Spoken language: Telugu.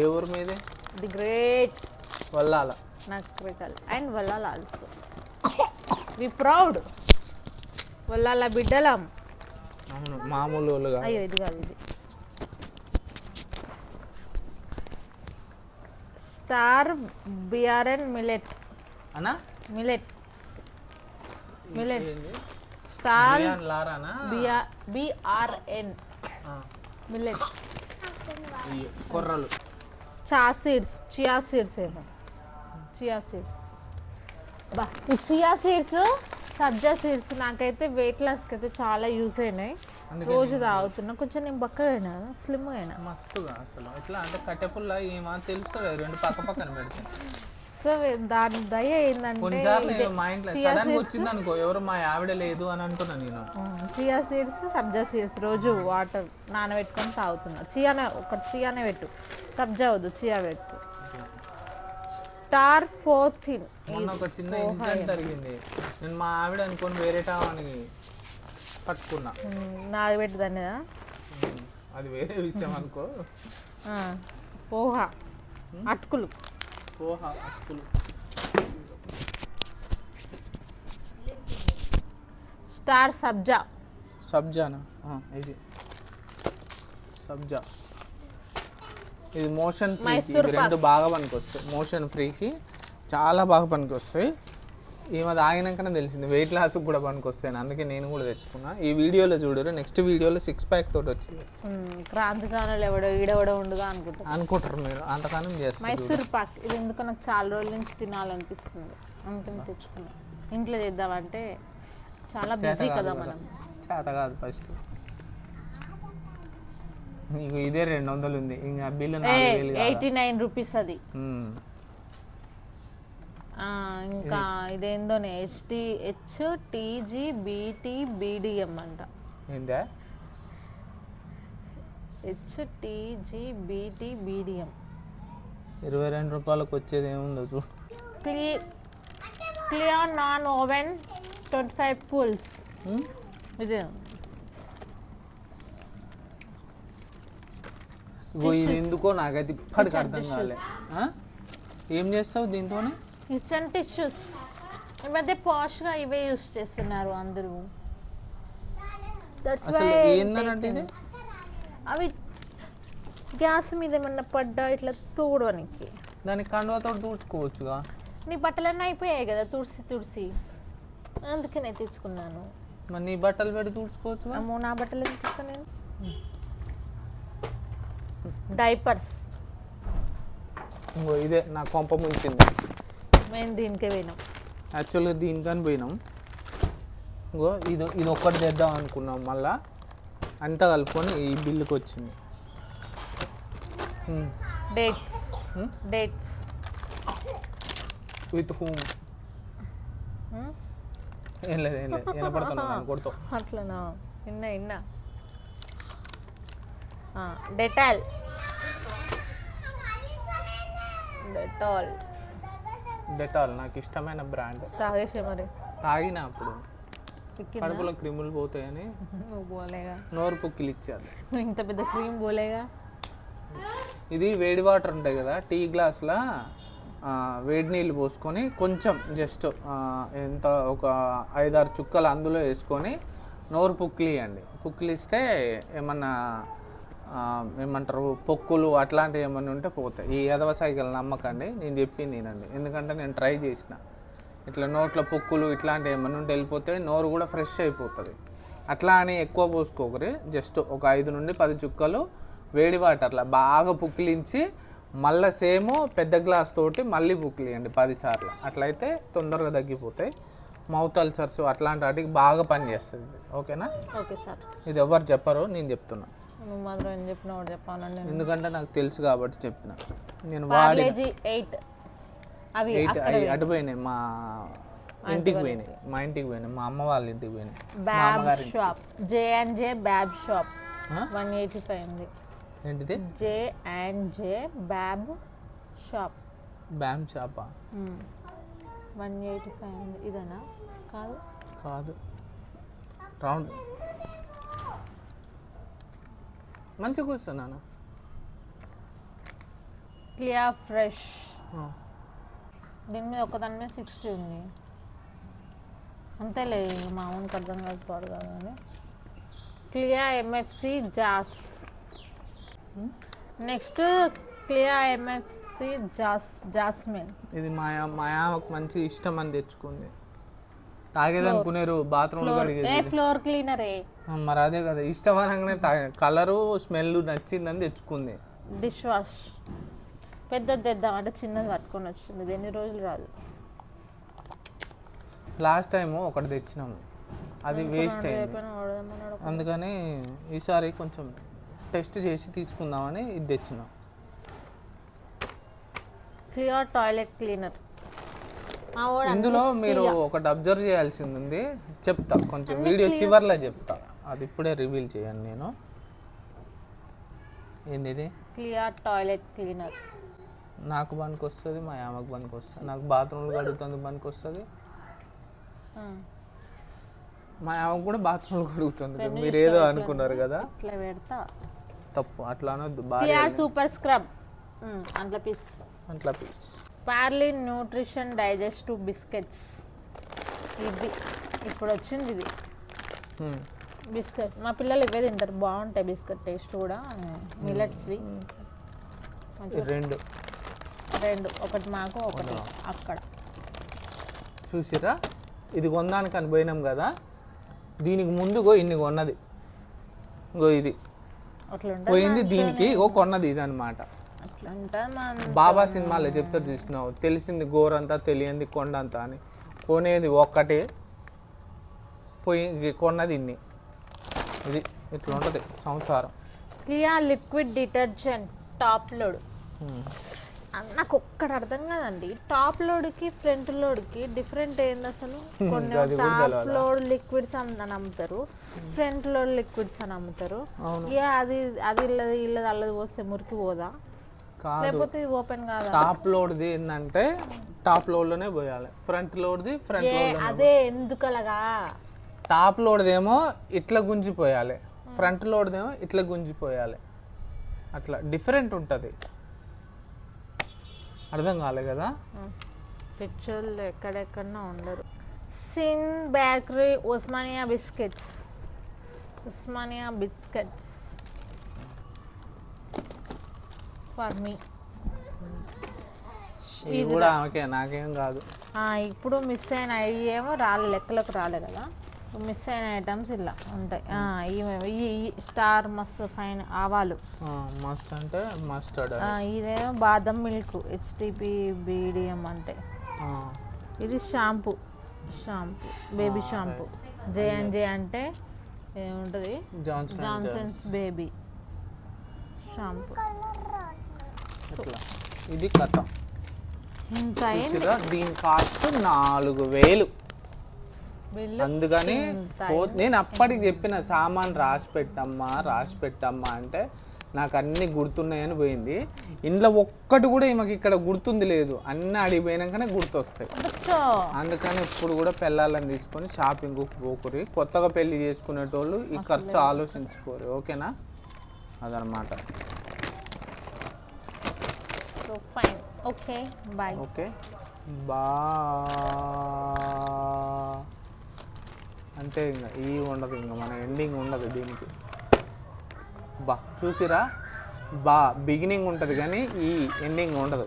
ఏ ఊరు మీది? The great Vallala. Nakrekal and Vallala also we proud Vallala బిడ్డలం. అవును మామూలు వాళ్ళుగా అయ్యో ఇది కాదు ఇది. స్టార్ బిఆర్ఎన్ మిలెట్ అన్నా? మిలెట్స్ మిలెట్స్ స్టార్ లారానా బిఆర్ఎన్ ఈ కొర్రలు. చా సీడ్స్ చియా సీడ్స్ ఏమో. Chia seeds. బా ఈ చియా సీడ్స్ సబ్జా సీడ్స్ నాకైతే వెయిట్ లాస్కి అయితే చాలా యూజ్ అయినాయి. రోజు తాగుతున్నా. కొంచెం నేను బక్కగా అయినా స్లిమ్ అయినా. మస్తుగా అసలు. ఎట్లా అంటే కట్టెపుల్ల ఏమా తెలుస్తుంది రెండు పక్క పక్కన పెడితే. సో దాని దయ ఏంటంటే కొన్నిసార్లు మా ఇంట్లో సడన్ వచ్చింది అనుకో ఎవరు మా ఆవిడ లేదు అని అంటున్నా నేను. చియా సీడ్స్ సబ్జా సీడ్స్ రోజు వాటర్ నానబెట్టుకొని తాగుతున్నా. చియానే ఒక చియానే పెట్టు. సబ్జా వద్దు చియా పెట్టు. స్టార్ పోథిన్ మొన్న ఒక చిన్న ఇన్సిడెంట్ జరిగింది. నేను మా ఆవిడ అనుకొని వేరే టావాని పట్టుకున్నా. నాది పెట్టు దాన్ని. ఉమ్, అది వేరే విషయం అనుకో. పోహా. అటుకులు. పోహా అక్కులు స్టార్ సబ్జా సబ్జానా ఇది. సబ్జా ఇది మోషన్ ఫ్రీకి రెండు బాగా పనికొస్తాయి. మోషన్ ఫ్రీకి చాలా బాగా పనికొస్తాయి. ఈమె తాగినాకనే తెలిసింది. వెయిట్ లాస్కి కూడా పనికొస్తాయి అందుకే నేను కూడా తెచ్చుకున్నా. ఈ వీడియోలో చూడరు నెక్స్ట్ వీడియోలో సిక్స్ ప్యాక్ తోటి వచ్చి క్రాంతికానులు ఎవడో ఈడెవడో ఉండుగా అనుకుంటా అనుకుంటారు మీరు. అంతకాలం చేస్తారు మైసూర్ పాక్. ఇది ఎందుకో నాకు చాలా రోజుల నుంచి తినాలనిపిస్తుంది. అందుకని తెచ్చుకున్నా. ఇంట్లో చేద్దామంటే చాలా బిజీ కదా మనం. చేత కాదు ఫస్ట్ నీకు ఇదే రెండు వందలు ఉంది. ఇంకా బిల్లు? ఎయిటీ నైన్ రూపీస్ అది. ఇంకా ఇదేందోనే HT H TG BT BDM అంట. ఏందా? హెచ్ టీజీ బీటీ బీడిఎం ఇరవై రెండు రూపాయలకు వచ్చేది ఏముందో చూ క్లీ clear non oven twenty five pools? ఇది. ఎందుకో నాకైతే ఇప్పటికి అర్థం కాలే. ఆ? ఏం చేస్తావు దీంతోనే? కిచెన్ టిష్యూస్ ఈ మధ్య పాష్గా ఇవే యూస్ చేస్తున్నారు అందరూ. ఏందనంటే ఇది? అవి గ్యాస్ మీద ఏమన్నా పడ్డా ఇట్లా తూడడానికి దానికి కండువాతో దూడ్చుకోవచ్చుగా నీ బట్టలన్నీ అయిపోయాయి కదా తుడిసి తుడిసి. అందుకనే తెచ్చుకున్నాను. మరి నీ బట్టలు పెట్టి దూడ్చుకోవచ్చుగా అమ్మో నా బట్టలు ఎందుకు నేను? డైపర్స్. ఇదే నా కొంప ముంచింది. మేము దీనికే పోయినాం. యాక్చువల్గా దీనికని పోయినాం. ఇంకో ఇది ఇది ఒక్కటి తెద్దాం అనుకున్నాం మళ్ళా. అంతా కలుపుకొని ఈ బిల్లుకి వచ్చింది. డేట్స్? డేట్స్. With whom? ఏం లేదు ఏం లేదు. వినపడుతున్నాను కొడుతావు అట్లనా? ఇన్నా ఇన్నా డెటాల్. డెటాల్. డెటాల్ నాకు ఇష్టమైన బ్రాండ్. తాగేసే మరి. తాగిన అప్పుడు? కడుపులో క్రిములు పోతాయని నువ్వు పోలేగా. నోరు పొక్కిలు ఇచ్చారు. నువ్వు ఇంత పెద్ద క్రీమ్ పోలేగా? ఇది వేడి వాటర్ ఉంటాయి కదా టీ గ్లాస్లో వేడి నీళ్ళు పోసుకొని కొంచెం జస్ట్ ఎంత ఒక ఐదారు చుక్కలు అందులో వేసుకొని నోరు పుక్కిలియండి పుక్కిలిస్తే ఏమన్నా ఏమంటారు పొక్కులు అట్లాంటివి ఏమన్నా ఉంటే పోతాయి ఈ ఎదవ సైకిల్ నమ్మకండి నేను చెప్పింది నేనండి. ఎందుకంటే నేను ట్రై చేసిన. ఇట్లా నోట్లో పొక్కులు ఇట్లాంటివి ఏమన్నా ఉంటే వెళ్ళిపోతే నోరు కూడా ఫ్రెష్ అయిపోతుంది. అట్లా అని ఎక్కువ పోసుకోకరి. జస్ట్ ఒక ఐదు నుండి పది చుక్కలు వేడి వాటర్లో బాగా పుక్కిలించి మళ్ళీ సేమ్ పెద్ద గ్లాస్ తోటి మళ్ళీ పుక్కిలియండి పదిసార్లు అట్లయితే తొందరగా తగ్గిపోతాయి. మౌత్ అల్సర్స్ అట్లాంటి వాటికి బాగా పనిచేస్తుంది. ఓకేనా? Okay sir. ఇది ఎవరు చెప్పరు నేను చెప్తున్నా. నువ్వు మాత్రం ఏం చెప్పినా కూడా చెప్పాను నేను ఎందుకంటే నాకు తెలుసు కాబట్టి చెప్పిన. నేను వాడి పార్లేజీ ఎయిట్. అవి ఎయిట్ అటు పోయినాయి. మా ఇంటికి పోయినాయి. మా ఇంటికి పోయినాయి. మా అమ్మ వాళ్ళ ఇంటికి పోయినాయి. బ్యాబ్ షాప్ జే అండ్ జే బ్యాబ్ షాప్? వన్ ఎయిటీ ఫైవ్ ఉంది. ఏంటిది? జే అండ్ జే బ్యాబ్ షాప్ బ్యామ్ షాపా వన్ ఎయిటీ ఫైవ్ ఉంది. ఇదేనా? కాదు. కాదు. రౌండ్. మంచిగా కూర్చున్నాను క్లియర్ ఫ్రెష్. దీని మీద ఒకదాని మీద సిక్స్టీ ఉంది. అంతేలే మా ఊనికి అర్థం కాకపోడు కానీ. క్లియర్ ఎంఎఫ్సి జాస్. నెక్స్ట్ క్లియర్ ఎంఎఫ్సి జాస్ జాస్మిన్. ఇది మా మా ఆమెకు మంచి ఇష్టం అని తెచ్చుకుంది. తాగేదనుకునేరు బాత్రూమ్లో ఫ్లోర్ కడిగేది. ఏ ఫ్లోర్ క్లీనరే. మరి అదే కదా ఇష్టం అనగానే తాగే కలరు స్మెల్ నచ్చిందని తెచ్చుకుంది. Dish wash. పెద్దది తెద్దాం అంటే చిన్నది పట్టుకొని వచ్చింది ఇది ఎన్ని రోజులు రాదు. లాస్ట్ టైం ఒకటి తెచ్చినాము అది వేస్ట్ అయింది. అందుకని ఈసారి కొంచెం టెస్ట్ చేసి తీసుకుందామని ఇది తెచ్చినాం. Clear toilet cleaner. ఇందులో మీరు ఒకటి అబ్జర్వ్ చేయాల్సింది ఉంది చెప్తా కొంచెం వీడియో చివర్లో చెప్తా. అది ఇప్పుడే రివీల్ చేయను నేను. ఏంది ఇది క్లియర్ టాయిలెట్ క్లీనర్ నాకు పనికి వస్తుంది మా ఆమెకు పనికి వస్తుంది నాకు బాత్రూమ్లు కడుగుతుంది పనికి వస్తుంది. మా ఆమెకు కూడా బాత్రూమ్లు కడుగుతుంది మీరు ఏదో అనుకున్నారు కదా. ఇట్లా పెడతా. తప్పు అట్లా అనొద్దు. బాగా సూపర్ స్క్రబ్ అందులో పీస్ అట్లా piece Parle nutrition digestive biscuits ఇది ఇప్పుడు వచ్చింది ఇది. బిస్కెట్స్ మా పిల్లలు ఇవే తింటారు. బాగుంటాయి బిస్కెట్ టేస్ట్ కూడా. మిల్లెట్స్వి రెండు. రెండు. ఒకటి మాకు ఒకటి అక్కడ. చూసిరా ఇది కొనడానికి అని పోయినాం కదా. దీనికి ముందుగో ఇన్ని కొన్నది. ఇంకో ఇది. పోయింది దీనికి ఓ కొన్నది ఇది అనమాట బాబా సినిమాలో చెప్తారు చూసినావు తెలిసింది గోరంతా తెలియంది కొండంతా అని. కొనేది ఒక్కటే. పోయి కొన్నది ఇన్ని ఇది ఇట్లా ఉంటుంది సంసారం. Clear liquid detergent top load. నాకు ఒక్కటి అర్థం కాదండి. టాప్ లోడ్కి ఫ్రంట్ లోడ్కి డిఫరెంట్ ఏంది అసలు? కొన్ని టాప్ లోడ్ లిక్విడ్స్ అని అమ్ముతారు ఫ్రంట్ లోడ్ లిక్విడ్స్ అని అమ్ముతారు. ఇక అది అది ఇల్లది ఇల్లది అల్లది పోస్తే మురికి పోదా? లేకపోతే ఇది ఓపెన్ కాదా? టాప్ లోడ్ది ఏంటంటే టాప్ లోడ్లోనే పోయాలి. ఫ్రంట్ లోడ్ది ఫ్రంట్ ఏ, లోడ్ అదే ఎందుకలగా? టాప్ లోడ్దేమో ఇట్లా గుంజిపోయాలి. ఫ్రంట్ లోడ్దేమో ఇట్లా గుంజిపోయాలి. అట్లా డిఫరెంట్ ఉంటుంది. అర్థం కాలే కదా? పిక్చర్లు ఎక్కడెక్కడో ఉండరు. Sin bakery Osmania biscuits. Osmania biscuits. For me ఇది కూడా నాకేం కాదు. ఇప్పుడు మిస్ అయిన ఏమో రాలే లెక్కలకు రాలే కదా. మిస్ అయిన ఐటమ్స్ ఇలా ఉంటాయి. ఈ స్టార్ మస్త్ ఫైన్ ఆవాలు మస్ట్ అంటే మస్టర్డ్ ఇదేమో బాదం మిల్క్ హెచ్టిపి బీడిఎం అంటే. ఇది shampoo. Shampoo baby shampoo. J and J అంటే ఏముంటుంది? Johnson Johnson's baby shampoo. ఇట్లా ఇది కథ? దీని కాస్ట్ నాలుగు వేలు. అందుకని నేను అప్పటికి చెప్పిన సామాన్ రాసి పెట్టమ్మా రాసి పెట్టమ్మా అంటే నాకు అన్ని గుర్తున్నాయని పోయింది. ఇంట్లో ఒక్కటి కూడా ఈమెకి ఇక్కడ గుర్తుంది లేదు. అన్నీ అడిగిపోయినాకనే గుర్తొస్తాయి. అందుకని ఇప్పుడు కూడా పెళ్ళాలని తీసుకొని షాపింగ్ పోకురి కొత్తగా పెళ్ళి చేసుకునేటోళ్ళు ఈ ఖర్చు ఆలోచించుకోరు. ఓకేనా? అదనమాట. So fine okay bye okay బా అంతే ఇంకా ఈ ఉండదు ఇంకా మన ఎండింగ్ ఉండదు దీనికి. బా చూసిరా? బా బిగినింగ్ ఉంటుంది కానీ ఈ ఎండింగ్ ఉండదు.